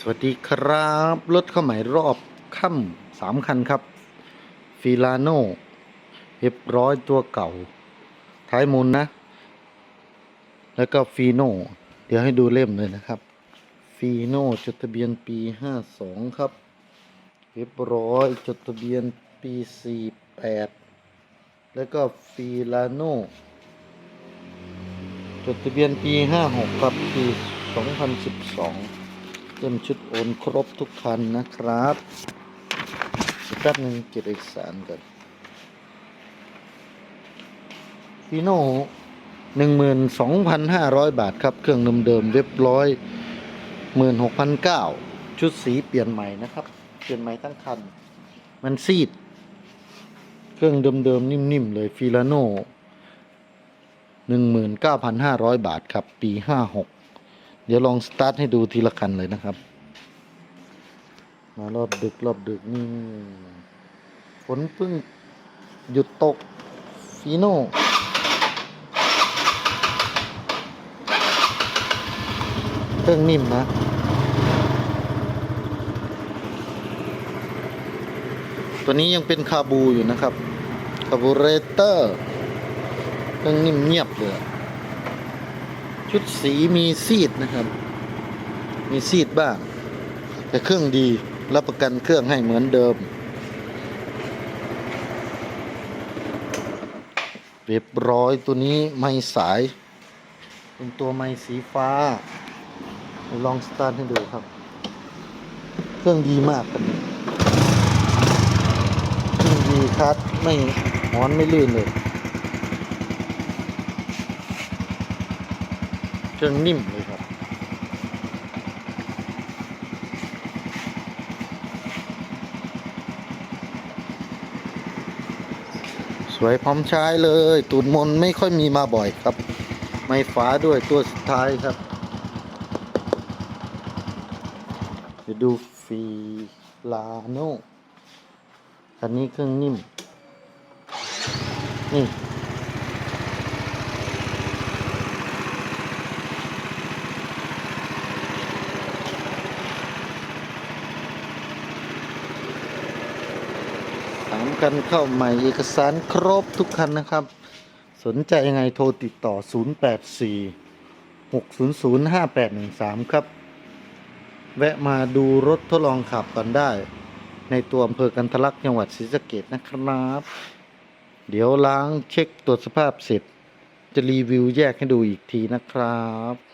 สวัสดีครับ รถเข้าใหม่รอบค่ำสามคันครับฟิลาโน่เรียบร้อยตัวเก่า ท้ายมุนนะ แล้วก็ฟีโน่เดี๋ยวให้ดูเล่มเลยนะครับฟีโน่จดทะเบียนปีห้าสองครับ เรียบร้อยจดทะเบียนปีสี่แปดแล้วก็ฟีลาโน่จดทะเบียนปีห้าหกครับปีสองพันสิบสอง เต็มชุดโอนครบทุกคันนะครับแป๊บหนึ่งเก็บเอกสารกันฟีโน่หนึ่งหมื่นสองพันห้าร้อยบาทครับ เครื่องเดิมๆเว็บร้อยหมื่นหกพันเก้าชุดสีเปลี่ยนใหม่นะครับ เปลี่ยนใหม่ทั้งคัน มันซีด เครื่องเดิมๆนิ่มๆเลยฟิลาโน่หนึ่งหมื่นเก้าพันห้าร้อยบาทครับ ปีห้าหก เดี๋ยวลองสตาร์ทให้ดูทีละคันเลยนะครับ มารอบดึกรอบดึกนี่ฝนเพิ่งหยุดตกฟีโน่เครื่องนิ่มนะตัวนี้ยังเป็นคาบูอยู่นะครับคาบูเรเตอร์เครื่องนิ่มเงียบเลย ชุดสีมีซีดนะครับ มีซีดบ้าง แต่เครื่องดีรับประกันเครื่องให้เหมือนเดิม เรียบร้อยตัวนี้ไม่สาย เป็นตัวไม้สีฟ้า ลองสตาร์ทให้ดูครับ เครื่องดีมากครับเครื่องดีคัดไม่หอนไม่ลื่นเลย เครื่องนิ่มเลยครับ สวยพร้อมใช้เลย ตูดมนไม่ค่อยมีมาบ่อยครับ ไม่ฝาด้วยตัวสุดท้ายครับเดี๋ยวดูฟีลาโนคันนี้เครื่องนิ่ม นี่ามคันเข้าใหม่เอกสารครบทุกคันนะครับ สนใจยังไงโทรติดต่อ 084 600 5813 ครับ แวะมาดูรถทดลองขับกันได้ ในตัวอำเภอกันทะลักจังหวัดศรีสะเกดนะครับ เดี๋ยวล้างเช็คตรวจสภาพเสร็จ จะรีวิวแยกให้ดูอีกทีนะครับ